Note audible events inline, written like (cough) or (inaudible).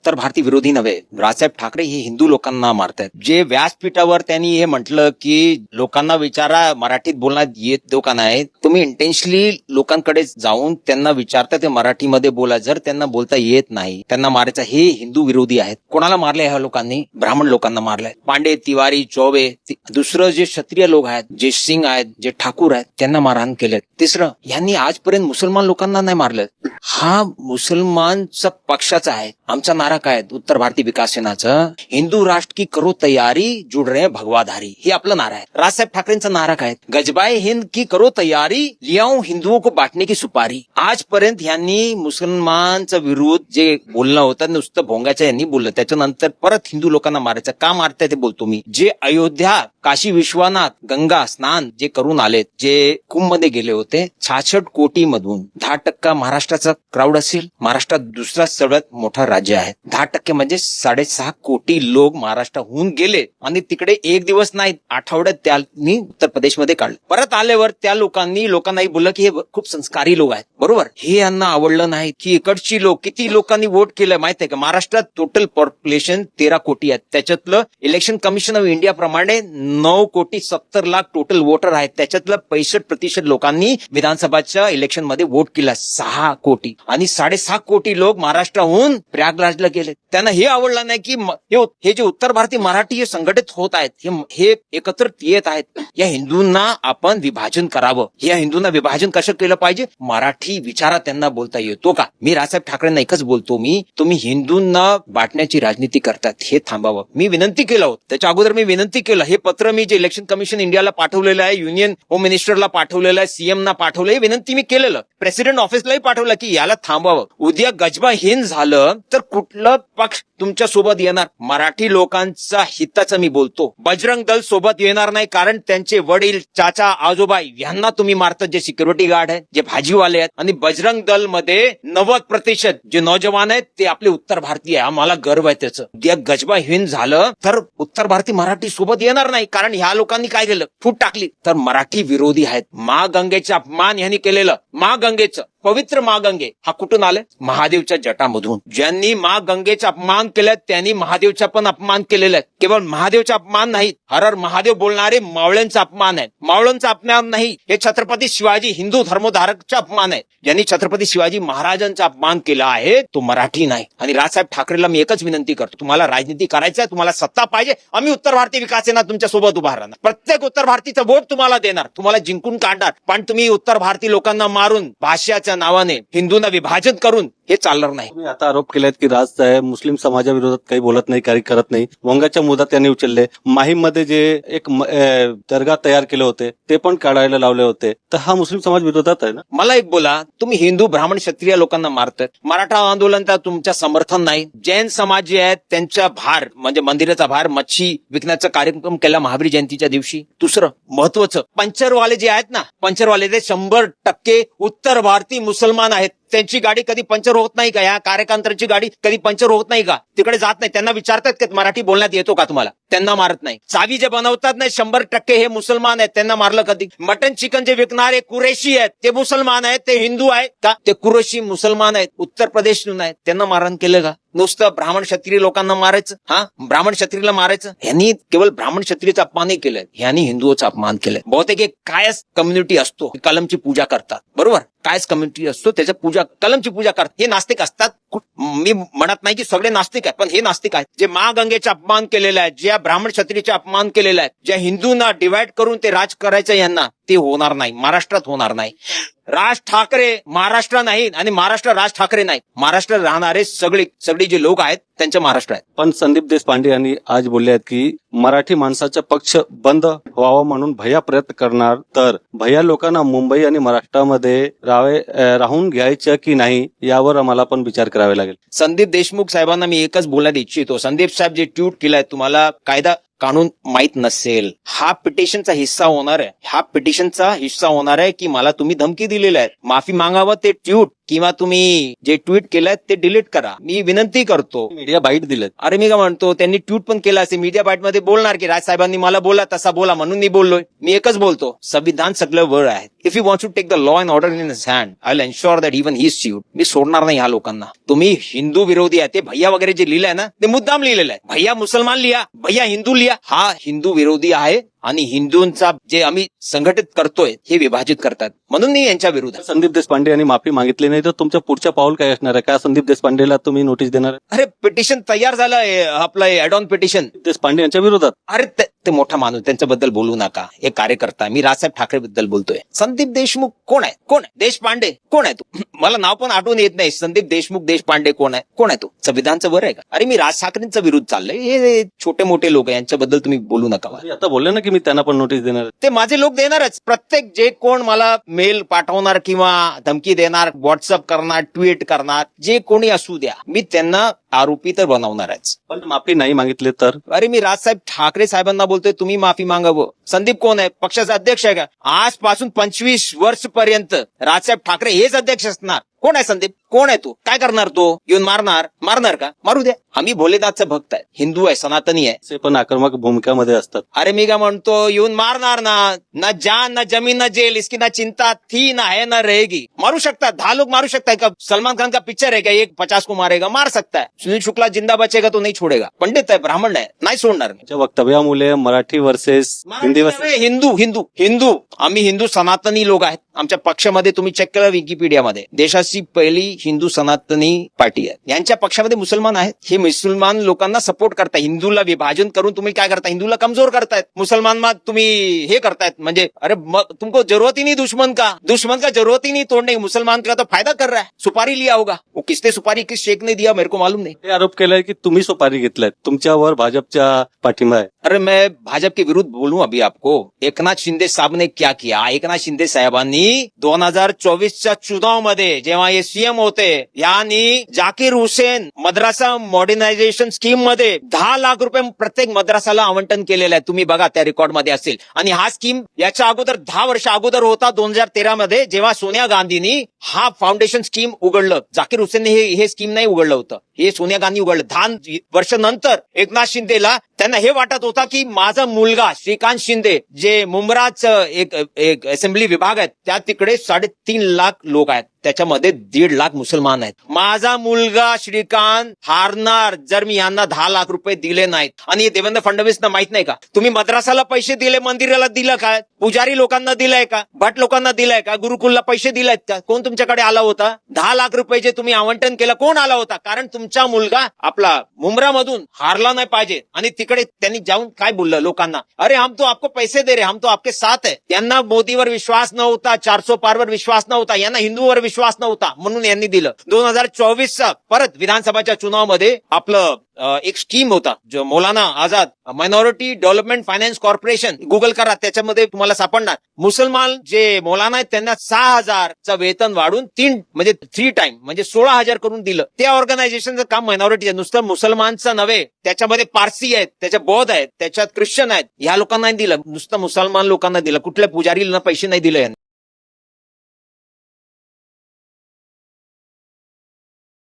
उत्तर भारतीय विरोधी नव्हे. राजसाहेब ठाकरे हे हिंदू लोकांना मारतायत. जे व्यासपीठावर त्यांनी हे म्हटलं की लोकांना विचारा मराठीत बोलण्यात येत का नाही तुम्ही इंटेन्शली लोकांकडे जाऊन त्यांना विचारता ते मराठीमध्ये बोला. जर त्यांना बोलता येत नाही त्यांना मारायचं हे हिंदू विरोधी आहेत. कोणाला मारले ह्या लोकांनी? ब्राह्मण लोकांना मारलंय. पांडे तिवारी चौबे दुसरं जे क्षत्रिय लोक आहेत जे सिंग आहेत जे ठाकूर आहेत त्यांना मारहाण केलेत तिसरं यांनी आजपर्यंत मुसलमान लोकांना नाही मारलं. हा मुसलमानचा पक्षाचा आहे. आमचा नारा काय? उत्तर भारतीय विकास सेनाचं. हिंदू राष्ट्र की करो तयारी जुड रहे भगवाधारी. हे आपलं नारा आहे. राजसाहेब ठाकरेंचा नारा काय? आहे? गजबाय हिंद की करो तयारी लियाओ हिंदुओं को बांटने की सुपारी. आजपर्यंत यांनी मुसलमानचा विरोध जे बोलणं होतं नुसतं भोंगायचं यांनी बोललं. त्याच्यानंतर परत हिंदू लोकांना मारायचं. का मारताय ते बोलतो मी. जे अयोध्या काशी विश्वनाथ गंगा स्नान जे करून आलेत जे कुंभमध्ये गेले होते छाछट कोटी मधून दहा टक्का महाराष्ट्राचा क्राऊड असेल. महाराष्ट्रात दुसरा सर्वात मोठा राज्य आहे. दहा टक्के म्हणजे साडेसहा कोटी लोक महाराष्ट्राहून गेले आणि तिकडे एक दिवस नाही आठवड्यात त्यांनी उत्तर प्रदेशमध्ये काढलं. परत आल्यावर त्या लोकांनी लोकांनाही बोललं की हे खूप संस्कारी लोक आहेत. बरोबर? हे यांना आवडलं नाही की इकडची लोक किती लोकांनी वोट केलं माहितीये का? महाराष्ट्रात टोटल पॉप्युलेशन तेरा कोटी आहेत. त्याच्यातलं इलेक्शन कमिशन ऑफ इंडिया प्रमाणे नऊ कोटी सत्तर लाख टोटल वोटर आहेत. त्याच्यातलं पैसष्ट प्रतिशत लोकांनी विधानसभाच्या इलेक्शनमध्ये वोट केला सहा कोटी. आणि साडेसहा कोटी लोक महाराष्ट्राहून प्रयागराजला गेले त्यांना हे आवडलं नाही की हे जे उत्तर भारतीय मराठी हे संघटित होत आहेत हे एकत्र येत आहेत. या हिंदूंना आपण विभाजन करावं. या हिंदूंना विभाजन कसं केलं पाहिजे? मराठी विचारा त्यांना बोलता येतो का? मी राजसाहेब ठाकरेंना एकच बोलतो मी तुम्ही हिंदूंना बाटण्याची राजनीती करतात हे थांबावं. मी विनंती केलं होतं. त्याच्या अगोदर मी विनंती केलं. हे पत्र मी जे इलेक्शन कमिशन इंडियाला पाठवलेलं आहे युनियन होम मिनिस्टरला पाठवलेलं आहे सीएम ना पाठवलं हे विनंती मी केलेलं. प्रेसिडेंट ऑफिसलाही पाठवलं की याला थांबावं. उद्या गजबा हिंद झालं तर कुठलं पक्ष तुमच्यासोबत येणार. मराठी लोकांचा हिताचं मी बोलतो. बजरंग दल सोबत येणार नाही कारण त्यांचे वडील चाचा आजोबा यांना तुम्ही मारतात. जे सिक्युरिटी गार्ड आहेत जे भाजीवाले आहेत. आणि बजरंग दलमध्ये नव्वद प्रतिशत जे नौजवान आहेत ते आपले उत्तर भारतीय आहे. आम्हाला गर्व आहे त्याचं. उद्या गजबाहीन झालं तर उत्तर भारतीय मराठी सोबत येणार नाही. कारण ह्या लोकांनी काय केलं? फूट टाकली. तर मराठी विरोधी आहेत. मा गंगेचा अपमान यांनी केलेलं. मा गंगेचं. पवित्र मा गंगे. हा कुठून आले? महादेवच्या जटामधून. ज्यांनी मा गंगेचा अपमान केलं त्यांनी महादेवचा पण अपमान केलेला आहे. केवळ महादेवचा अपमान नाही हर हर महादेव बोलणारे मावळ्यांचा अपमान आहे. मावळ्यांचा अपमान नाही हे छत्रपती शिवाजी हिंदू धर्मधारकचा अपमान आहे. ज्यांनी छत्रपती शिवाजी महाराजांचा अपमान केला आहे तो मराठी नाही. आणि राजसाहेब ठाकरेला मी एकच विनंती करतो तुम्हाला राजनीती करायचं आहे तुम्हाला सत्ता पाहिजे आम्ही उत्तर भारतीय विकास सेना तुमच्यासोबत उभा राहणार. प्रत्येक उत्तर भारतीचं वोट तुम्हाला देणार तुम्हाला जिंकून काढणार. पण तुम्ही उत्तर भारतीय लोकांना मारून भाषाच्या नावाने हिंदूंना विभाजन करून हे चालणार नाही. आता आरोप केलेत की राज समाज मुस्लिम समाजाविरोधात काही बोलत नाही काही करत नाही. वंगाच्या मुद्दा त्यांनी उचलले. माहीममध्ये जे एक दर्गा तयार केले होते ते पण काढायला लावले होते. तर हा मुस्लिम समाज विरोधात आहे ना? मला एक बोला तुम्ही हिंदू ब्राह्मण क्षत्रिय लोकांना मारतात मराठा आंदोलन तुमच्या समर्थन नाही. जैन समाज जे आहेत त्यांचा भार म्हणजे मंदिराचा भार मच्छी विकण्याचा कार्यक्रम केला महावीर जयंतीच्या दिवशी. दुसरं महत्वाचं पंचरवाले जे आहेत ना पंचरवाले ते शंभर टक्के उत्तर भारतीय मुसलमान आहेत. त्यांची गाडी कधी पंचर होत नाही का? या कार्यकर्त्यांची गाडी कधी पंचर होत नाही का? तिकडे जात नाही. त्यांना विचारतात का मराठी बोलण्यात येतो का तुम्हाला? त्यांना मारत नाही. चावी जे बनवतात नाही शंभर टक्के हे मुसलमान आहेत त्यांना मारलं कधी? मटन चिकन जे विकणारे कुरेशी आहेत ते मुसलमान आहेत ते हिंदू आहेत का? ते कुरेशी मुसलमान आहेत उत्तर प्रदेशून आहेत. त्यांना मारण केलं का? नुसतं ब्राह्मण क्षत्रिय लोकांना मारायचं? हा? ब्राह्मण क्षत्रियला मारायचं? यांनी केवळ ब्राह्मण क्षत्रियचा अपमानही केलंय. यांनी हिंदूचा अपमान केलाय. बहुतेक एक कायस कम्युनिटी असतो कलमची पूजा करतात. बरोबर? कायस कम्युनिटी असतो त्याच्या पूजा कलमची पूजा करतात. हे नास्तिक असतात? मी म्हणत नाही की सगळे नास्तिक आहेत पण हे नास्तिक आहेत. जे महागंगेचा अपमान केलेला आहे ज्या ब्राह्मण क्षत्रियचा अपमान केलेला आहे ज्या हिंदूंना डिवाइड करून ते राज करायचं यांना ते होणार नाही महाराष्ट्रात होणार नाही. राज ठाकरे महाराष्ट्र नाही आणि महाराष्ट्र राज ठाकरे नाही. महाराष्ट्र राहणारे सगळे सगळे जे लोक आहेत त्यांचे महाराष्ट्र आहेत. पण संदीप देशपांडे यांनी आज बोलले आहेत की मराठी माणसाचा पक्ष बंद व्हावा म्हणून भैया प्रयत्न करणार तर भैया लोकांना मुंबई आणि महाराष्ट्रामध्ये राहावे अं, राहून घ्यायचं की नाही यावर आम्हाला पण विचार करावे लागेल. संदीप देशमुख साहेबांना मी एकच बोलण्यात इच्छितो. संदीप साहेब जे ट्विट केलंय तुम्हाला कायदा कानून माहीत नसेल. हा पिटिशनचा हिस्सा होणार आहे. हा पिटिशनचा हिस्सा होणार आहे की मला तुम्ही धमकी दिलेली आहे माफी मागावं ते ट्यूट किंवा तुम्ही जे ट्विट केलंय ते डिलीट करा. मी विनंती करतो. मीडिया बाईट दिलेत. अरे मी काय म्हणतो त्यांनी ट्विट पण केलं असेल. मीडिया बाईटमध्ये बोलणार की राज साहेबांनी मला बोला तसा बोला म्हणून मी बोललोय. मी एकच बोलतो संविधान सगळं वर आहे. If you want to take the law and order in hand I will ensure that even he suit me सोडणार नाही ह्या लोकांना. तुम्ही हिंदू विरोधी आहे. ते भैया वगैरे जे लिहिलंय ना ते मुद्दाम लिहिलेलं आहे. भैया मुसलमान लिहा भैया हिंदू लिहा. हा हिंदू विरोधी आहे. आणि हिंदूंचा जे आम्ही संघटित करतोय हे विभाजित करतात. म्हणून मी यांच्या विरुद्ध. संदीप देशपांडे यांनी माफी मागितली नाही तर तुमचं पुढचं पाऊल काय असणार आहे? का संदीप देशपांडेला तुम्ही नोटीस देणार? अरे पिटिशन तयार झालं आहे, आपलं ऍडॉन पिटिशन देशपांडे यांच्या विरोधात. अरे ते- ते मोठा माणूस त्यांच्याबद्दल बोलू नका. एक कार्यकर्ता मी राजसाहेब ठाकरे बद्दल बोलतोय. संदीप देशमुख कोण आहे? कोण आहे? देशपांडे कोण आहे तू? (clears throat) मला नाव पण आठवून येत नाही. संदीप देशमुख देशपांडे कोण आहे? कोण आहे तू? संविधानचं बरं आहे का? अरे मी राज ठाकरेंचा विरुद्ध चाललंय. हे छोटे मोठे लोक यांच्याबद्दल तुम्ही बोलू नका आता बोलले ना की मी त्यांना पण नोटीस देणार. ते माझे लोक देणारच. प्रत्येक जे कोण मला मेल पाठवणार किंवा धमकी देणार व्हॉट्सअप करणार ट्विट करणार जे कोणी असू द्या मी त्यांना आरोपी तर बनवणारच पण माफी नाही मागितले तर? अरे मी राजसाहेब ठाकरे साहेबांना बोलतोय तुम्ही माफी मागावं. संदीप कोण आहे? पक्षाचा अध्यक्ष आहे का? आजपासून पंचवीस वर्ष पर्यंत राजसाहेब ठाकरे हेच अध्यक्ष असणार. कोण आहे संदीप? कोण आहे तू? काय करणार तो? येऊन मारणार? मारणार का? मारू द्या आम्ही भोलेनाथचा भक्त आहे. हिंदू आहे सनातनी आहे. ते पण आक्रमक भूमिकामध्ये असतात. अरे मी काय म्हणतो येऊन मारणार ना? ना जान ना जमीन ना जेल इसकी ना चिंता थी ना है ना रहेगी. मारू शकता? दहा लोग मारू शकता है का? सलमान खान का पिक्चर है क्या एक पचास को मारेगा. मार सकता है सुनील शुक्ला जिंदा बचेगा तो नहीं छोड़ेगा। पंडित आहे ब्राह्मण आहे नाही सोडणार त्यांच्या वक्तव्यामुळे मराठी वर्सेस हिंदी वर्सेस हिंदू हिंदू हिंदू। आम्ही हिंदू सनातनी लोक आहेत. आमच्या पक्षामध्ये तुम्ही चेक केलं विकिपीडियामध्ये देशाची पहिली हिंदू सनातनी पार्टी आहे. यांच्या पक्षामध्ये मुसलमान आहेत. हे मुसलमान लोकांना सपोर्ट करताय. हिंदूला विभाजन करून तुम्ही काय करता हिंदूला कमजोर करतायत. मुसलमान मग तुम्ही हे करतायत. म्हणजे अरे तुमको जरूरत ही नहीं दुश्मन का? दुश्मन का जरूरत ही नहीं तोड़ने मुसलमान का तो फायदा कर रहा है. सुपारी लिया होगा. वो किसने सुपारी किस शेख ने दिया? मेरे को मालूम नहीं. हे आरोप केलाय की तुम्ही सुपारी घेतलाय. तुमच्यावर भाजपच्या पाठिंबा आहे. अरे मैं भाजप के विरुद्ध बोलूं अभी आपको। एकनाथ शिंदे साहब ने क्या किया? एकनाथ शिंदे साहेबांनी दोन हजार चोवीसच्या चुनावमध्ये जेव्हा हे सीएम होते यांनी जाकीर हुसेन मद्रासा मॉडर्नायझेशन स्कीममध्ये दहा लाख रुपये प्रत्येक मद्रासाला आवंटन केलेलं आहे. तुम्ही बघा त्या रेकॉर्डमध्ये असेल. आणि हा स्कीम याच्या अगोदर दहा वर्ष अगोदर होता दोन हजार तेरा मध्ये जेव्हा सोनिया गांधींनी हा फाउंडेशन स्कीम उघडलं. जाकीर हुसेनने हे हे स्कीम नाही उघडलं होतं. हे सोनिया गांधी उघडलं. दहा वर्ष नंतर एकनाथ शिंदेला त्यांना हे वाटत होता की माझा मुलगा श्रीकांत शिंदे जे मुंब्राच एक एक असेंब्ली विभाग आहेत त्या तिकडे साडेतीन लाख लोक आहेत. त्याच्यामध्ये दीड लाख मुसलमान आहेत. माझा मुलगा श्रीकांत हारणार जर मी यांना दहा लाख रुपये दिले नाहीत. आणि देवेंद्र फडणवीसना माहीत नाही का? तुम्ही मद्रासाला पैसे दिले मंदिराला दिलं काय पुजारी लोकांना दिलंय का? भट लोकांना दिलंय का? गुरुकुलला पैसे दिलेत का? कोण तुमच्याकडे आला होता? दहा लाख रुपये जे तुम्ही आवंटन केलं कोण आला होता? कारण तुमचा मुलगा आपला मुंब्रामधून हारला नाही पाहिजे. आणि तिकडे त्यांनी जाऊन काय बोललं लोकांना? अरे हम तो आपको पैसे दे रे हम तो आपके साथ आहे त्यांना मोदीवर विश्वास नव्हता चारसो पारवर विश्वास नव्हता यांना हिंदूवर विश्वास नव्हता म्हणून यांनी दिलं. दोन हजार चोवीसचा परत विधानसभाच्या चुनावमध्ये आपलं एक स्कीम होता जो Maulana Azad minority development finance corporation Google करा त्याच्यामध्ये तुम्हाला सापडणार. मुसलमान जे मौलाना आहेत त्यांना सहा हजारचं वेतन वाढून तीन म्हणजे थ्री टाइम म्हणजे सोळा हजार करून दिलं. त्या ऑर्गनायझेशनचं काम मायनॉरिटी आहे. नुसतं मुसलमानचं नव्हे त्याच्यामध्ये पारसी आहेत त्याच्या बौद्ध आहेत त्याच्यात ख्रिश्चन आहेत ह्या लोकांना दिलं. नुसतं मुसलमान लोकांना दिलं. कुठल्या पुजारीला पैसे नाही दिले यांनी.